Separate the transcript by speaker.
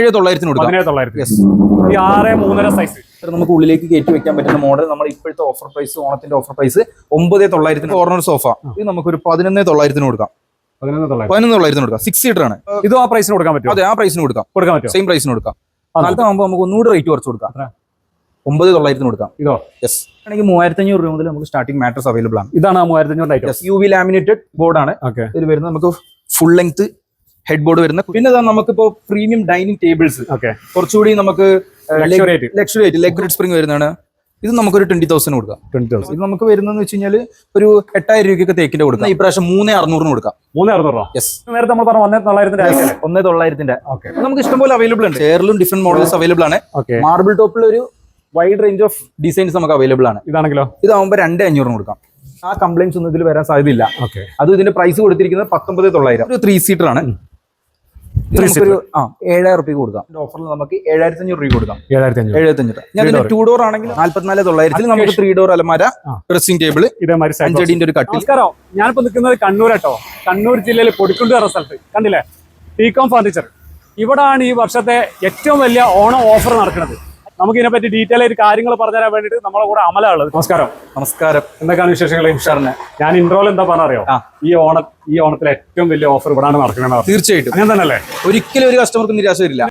Speaker 1: ഏഴ് തൊള്ളായിരത്തിന് കൊടുക്കാം.
Speaker 2: ഈ ആറ് മൂന്നര സൈസ്
Speaker 1: നമുക്ക് ഉള്ളിലേക്ക് കയറ്റി വെക്കാൻ പറ്റുന്ന മോഡൽ നമ്മൾ ഇപ്പോഴത്തെ ഓഫർ പ്രൈസ് ഓണത്തിന്റെ ഓഫർ പ്രൈസ് ഒമ്പത് തൊള്ളായിരത്തിന് കോർണർ സോഫ ഇത് നമുക്കൊരു പതിനൊന്ന് തൊള്ളായിരത്തിന് കൊടുക്കാം.
Speaker 2: പതിനൊന്ന് തൊള്ളായിരത്തി
Speaker 1: പതിനൊന്ന് തൊള്ളായിരത്തിന് കൊടുക്കാം. സിക്സ് സീറ്റർ ആണ്.
Speaker 2: ഇത് ആ പ്രൈസിന് കൊടുക്കാൻ പറ്റും
Speaker 1: അതെ ആ പ്രൈസിന് കൊടുക്കാം.
Speaker 2: കൊടുക്കാൻ പറ്റും
Speaker 1: സെയിം പ്രൈസിന് കൊടുക്കാം.
Speaker 2: ആണോ?
Speaker 1: ആകുമ്പോൾ നമുക്ക് ഒന്നുകൂടി റേറ്റ് കുറച്ച് കൊടുക്കാം? ഒമ്പത് തൊള്ളായിരത്തിന് കൊടുക്കാം.
Speaker 2: ഇതോ?
Speaker 1: യെസ് ആണെങ്കിൽ മൂവായിരത്തി അഞ്ഞൂറ് രൂപ മുതൽ നമുക്ക് സ്റ്റാർട്ടിംഗ് മാറ്റേഴ്സ് അവൈലബിൾ ആണ്.
Speaker 2: ഇതാണ് ആ മൂവായിരത്തി അഞ്ഞൂറ്
Speaker 1: യു വി ലാമിനേറ്റഡ് ബോർഡാണ് ഇതിൽ വരുന്നത് നമുക്ക് ഫുൾ ലെങ്ത് ഹെഡ് ബോർഡ് വരുന്ന പിന്നെ നമുക്കിപ്പോ പ്രീമിയം ഡൈനിങ് ടേബിൾസ്
Speaker 2: ഓക്കെ
Speaker 1: കുറച്ചുകൂടി നമുക്ക് ലക്ഷറി ആയിട്ട് ലെഗ് സ്പ്രിംഗ് വരുന്നതാണ്. ഇത് നമുക്കൊരു ട്വന്റി തൗസൻഡ് കൊടുക്കാം.
Speaker 2: ട്വന്റി തൗസൻഡ്
Speaker 1: ഇത് നമുക്ക് വരുന്നതെന്ന് വെച്ച് കഴിഞ്ഞാൽ ഒരു എട്ടായിരം രൂപയ്ക്ക് തേക്കിന്റെ കൊടുക്കാം. ഈ പ്രാവശ്യം മൂന്നേ അറുന്നൂറിന് കൊടുക്കാം.
Speaker 2: മൂന്ന് അറുന്നൂറ്?
Speaker 1: യെസ്
Speaker 2: നേരത്തെ നമ്മൾ പറഞ്ഞ ഒന്നേ തൊള്ളായിരത്തിന്റെ
Speaker 1: ഒന്നേ തൊള്ളായിരത്തിന്റെ. നമുക്ക് ഇഷ്ടംപോലെ അവൈലബിൾ ഉണ്ട്. ചെയറിലും ഡിഫറെന്റ് മോഡൽസ് അവൈലബിൾ ആണ്.
Speaker 2: ഓക്കെ
Speaker 1: മാർബിൾ ടോപ്പിൽ ഒരു വൈഡ് റേഞ്ച് ഓഫ് ഡിസൈൻസ് നമുക്ക് അവൈലബിൾ ആണ്.
Speaker 2: ഇതാണെങ്കിലോ?
Speaker 1: ഇതാവുമ്പോൾ രണ്ട് അഞ്ഞൂറിന് കൊടുക്കാം. ആ കംപ്ലൈൻസ് ഒന്നും ഇതിൽ വരാൻ സാധ്യതയില്ല.
Speaker 2: ഓക്കെ
Speaker 1: അത് ഇതിന്റെ പ്രൈസ് കൊടുത്തിരിക്കുന്നത് പത്തൊമ്പത് തൊള്ളായിരം. ഒരു ത്രീ സീറ്റർ ആണ്. നമുക്കൊരു ആ ഏഴായിരം റുപ്യ കൊടുക്കാം. ഓഫറിൽ നമുക്ക് ഏഴായിരത്തി അഞ്ഞൂറ് രൂപ കൊടുക്കാം.
Speaker 2: ഏഴായിരത്തി അഞ്ഞൂറ്
Speaker 1: ഞാൻ. ടൂ ഡോർ ആണെങ്കിൽ നാല്പത്തിനാല് തൊള്ളായിരത്തിൽ നമുക്ക് ത്രീ ഡോർ അലമാര. ഡ്രസ്സിംഗ് ടേബിൾ
Speaker 2: ഇതേമാതിരി.
Speaker 1: അഞ്ചടിന്റെ ഒരു കട്ടി
Speaker 2: നമസ്കാരം. ഞാനിപ്പോ നിൽക്കുന്നത് കണ്ണൂർ കേട്ടോ കണ്ണൂർ ജില്ലയിൽ പൊടിക്കുണ്ട് എന്ന സ്ഥലത്ത്. കണ്ടില്ലേ? ടീകോം ഫർണിച്ചർ ഇവിടാണ് ഈ വർഷത്തെ ഏറ്റവും വലിയ ഓണം ഓഫർ നടക്കുന്നത്. നമുക്ക് ഇതിനെ പറ്റി ഡീറ്റെയിൽ ആയിട്ട് കാര്യങ്ങൾ പറഞ്ഞുതരാൻ വേണ്ടിയിട്ട് നമ്മളെ കൂടെ അമല ഉള്ളത്. നമസ്കാരം.
Speaker 1: നമസ്കാരം.
Speaker 2: എന്തൊക്കെയാണ് വിശേഷങ്ങൾ
Speaker 1: ഉഷാറിന്
Speaker 2: ഞാൻ ഇൻട്രോയിൽ എന്താ പറഞ്ഞറിയോ?
Speaker 1: അറിയോ
Speaker 2: ഈ ഓണ ഈ ഓണത്തിലെ ഏറ്റവും വലിയ ഓഫർ ഇവിടാണ് നടക്കുന്നത്
Speaker 1: തീർച്ചയായിട്ടും.
Speaker 2: അങ്ങനെ തന്നെയല്ലേ
Speaker 1: ഒരിക്കലും ഒരു കസ്റ്റമർക്ക് നിരാശ വരില്ല.